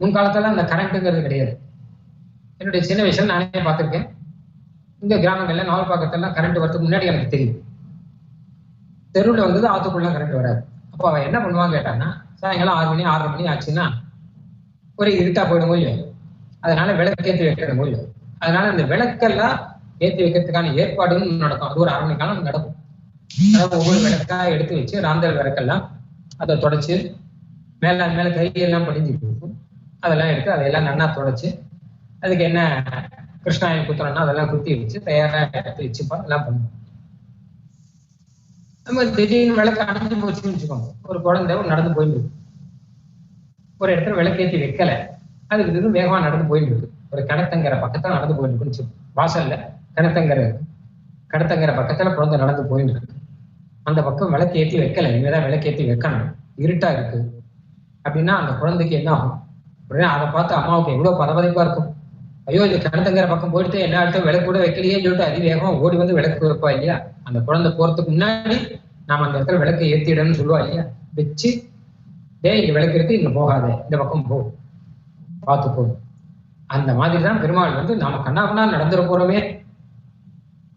முன்காலத்தில் அந்த கரண்ட்டுங்கிறது கிடையாது. என்னுடைய சின்ன வயசில் நானே பார்த்துருக்கேன். இந்த நாவல் நாவல்பாக்கத்தெல்லாம் கரண்ட் வரதுக்கு முன்னாடி எனக்கு தெரியும். தெருவில் வந்தது ஆத்துக்குள்ள கரண்ட் வராது. அப்போ அவன் என்ன பண்ணுவான்னு கேட்டான்னா சாயங்காலம் ஆறு மணி ஆறரை மணி ஆச்சுன்னா ஒரு இருட்டா போயிடும் இல்லையோ அதனால விளக்கேற்றி வைக்கிறது இல்லையோ அதனால அந்த விளக்கெல்லாம் ஏற்றி வைக்கிறதுக்கான ஏற்பாடுன்னு நடக்கும். அது ஒரு அரை மணி காலம் நடக்கும். அதாவது ஒவ்வொரு விளக்கா எடுத்து வச்சு ராந்தல் விளக்கெல்லாம் அதை தொடச்சு மேல மேல கையெல்லாம் படிஞ்சிட்டு இருக்கும் அதெல்லாம் எடுத்து அதையெல்லாம் நன்னா தொடச்சு. அதுக்கு என்ன கிருஷ்ணாயம் குத்துறோம்னா அதெல்லாம் குத்தி வச்சு தயாராக எடுத்து வச்சுப்போம் எல்லாம் பண்ணுவோம். நம்ம திடீர்னு விளக்கு அணைஞ்சு போச்சுன்னு வச்சுக்கோங்க. ஒரு குழந்தை ஒரு நடந்து போயிருக்கு ஒரு இடத்துல விளக்கேற்றி வைக்கல. அதுக்கு திடீர்னு வேகமாக நடந்து போயிருக்கு ஒரு கிணத்தங்கிற பக்கத்தில் நடந்து போயிருக்குன்னு வாசல்ல கிணத்தங்கிற கிணத்தங்கிற கிணத்தங்கரை குழந்தை நடந்து போயிட்டு இருக்கு. அந்த பக்கம் விளக்கு ஏற்றி வைக்கல. இனிமேதான் விளக்கேற்றி வைக்கணும். இருட்டா இருக்கு. அப்படின்னா அந்த குழந்தைக்கு என்ன ஆகும்? உடனே அதை பார்த்து அம்மாவுக்கு எவ்வளோ பரபரப்பாக இருக்கும். ஐயோ இந்த கிணத்துங்கிற பக்கம் போயிட்டு எல்லா இடத்தையும் விளக்கு கூட வைக்கலையே சொல்லிட்டு அதிவேகமாக ஓடி வந்து விளக்கு வைப்பா இல்லையா? அந்த குழந்தை போறதுக்கு முன்னாடி நாம அந்த இடத்துல விளக்கு ஏற்றிடணும்னு சொல்லுவா இல்லையா? வச்சு டே இங்க விளக்கு இருக்கு இங்க போகாத இந்த பக்கம் போ. பார்த்து போ. அந்த மாதிரி தான் பெருமாள் வந்து நாம கண்ணாபண்ணா நடந்துட போறோமே.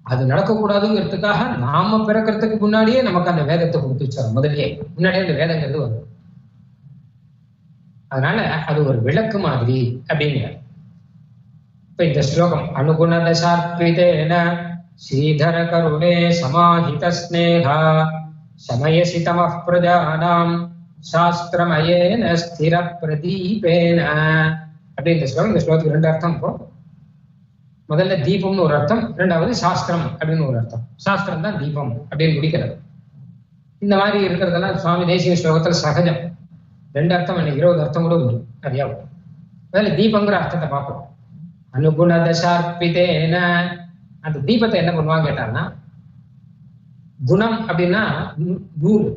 அது நடக்கக்கூடாதுங்கிறதுக்காக நாம பிறக்கிறதுக்கு முன்னாடியே நமக்கு அந்த வேதத்தை கொடுத்து வச்சார் முதல்லயே. முன்னாடியே அந்த வேதங்கிறது வரும். அதனால அது ஒரு விளக்கு மாதிரி அப்படிங்கிறார். இப்ப இந்த ஸ்லோகம் அனுகுண தசாத்விதேன ஸ்ரீதர கருணே சமாஹித ஸ்னேகா சமயசி தம பிரஜானாம் சாஸ்திரமயேன ஸ்திர பிரதீபேன அப்படி இந்த ஸ்லோகம் இந்த ஸ்லோகத்துக்கு ரெண்டு அர்த்தம் இப்போ. முதல்ல தீபம்னு ஒரு அர்த்தம் ரெண்டாவது சாஸ்திரம் அப்படின்னு ஒரு அர்த்தம். சாஸ்திரம் தான் தீபம் அப்படின்னு முடிக்கிறது. இந்த மாதிரி இருக்கிறதெல்லாம் சுவாமி தேசிய ஸ்லோகத்துல சகஜம். ரெண்டு அர்த்தம் என்ன? இருபது அர்த்தம் கூட உண்டு நிறையா உண்டு. அதில் தீபங்கிற அர்த்தத்தை பார்ப்போம். அனுகுண தசார்பிதேன அந்த தீபத்தை என்ன பண்ணுவாங்க கேட்டாங்கன்னா குணம் அப்படின்னா நூல்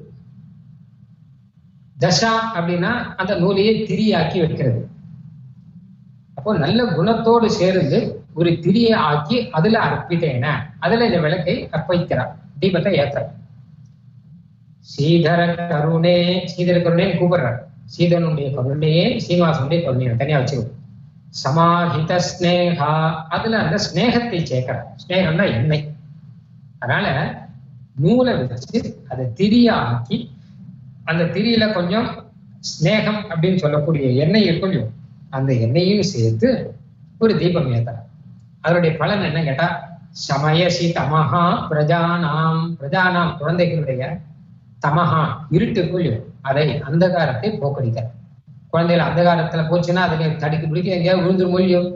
தசா அப்படின்னா அந்த நூலையே திரியாக்கி வைக்கிறது. அப்போ நல்ல குணத்தோடு சேர்ந்து ஒரு திரியை ஆக்கி அதுல அர்ப்பித்தேன அதுல இந்த விளக்கை அர்ப்பணிக்கிறார். தீபத்தை ஏத்துறார். ஸ்ரீதர கருணே ஸ்ரீதர கருணேன்னு கூப்பிடுறார். சீதனுடைய கருணையே சீனிவாசனுடைய கருணையை தனியா வச்சுக்கணும். சமாஹித ஸ்னேகா அதுல அந்த ஸ்னேகத்தை சேர்க்கிறார். ஸ்னேகம்னா எண்ணெய் அதனால நூலை வச்சு அதை திரியா ஆக்கி அந்த திரியில கொஞ்சம் ஸ்னேகம் அப்படின்னு சொல்லக்கூடிய எண்ணெய் கொஞ்சம் அந்த எண்ணெயையும் சேர்த்து ஒரு தீபம் ஏத்துறார். அதனுடைய பலன் என்ன கேட்டா சமயசி தமஹா பிரஜானாம். பிரஜானாம் குழந்தைகளுடைய தமஹா இருட்டுக்குள் அதை அந்தகாரத்தை போக்கடிக்கிறார் குழந்தைகள் அந்தகாரத்துல போச்சுன்னா அதுல தடுக்கி பிடிக்க எங்கேயாவது விழுந்து மொழியும்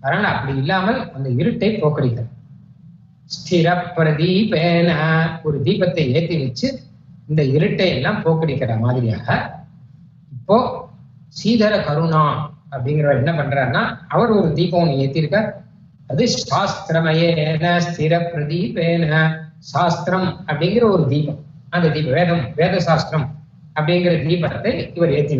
அதனால அப்படி இல்லாமல் அந்த இருட்டை போக்கடிக்கிறார் ஸ்திர பிரதீபேன ஒரு தீபத்தை ஏற்றி வச்சு இந்த இருட்டை எல்லாம் போக்கடிக்கிற மாதிரியாக இப்போ சீதர கருணா அப்படிங்கிறவர் என்ன பண்றாருன்னா அவர் ஒரு தீபம் ஒன்று ஏற்றிருக்கார் அது சாஸ்திரமயேன ஸ்திர பிரதீபேன சாஸ்திரம் அப்படிங்கிற ஒரு தீபம். அந்த தீபம் வேதம் வேத சாஸ்திரம் அப்படிங்கிற தீபத்தை இவர் ஏற்றினார்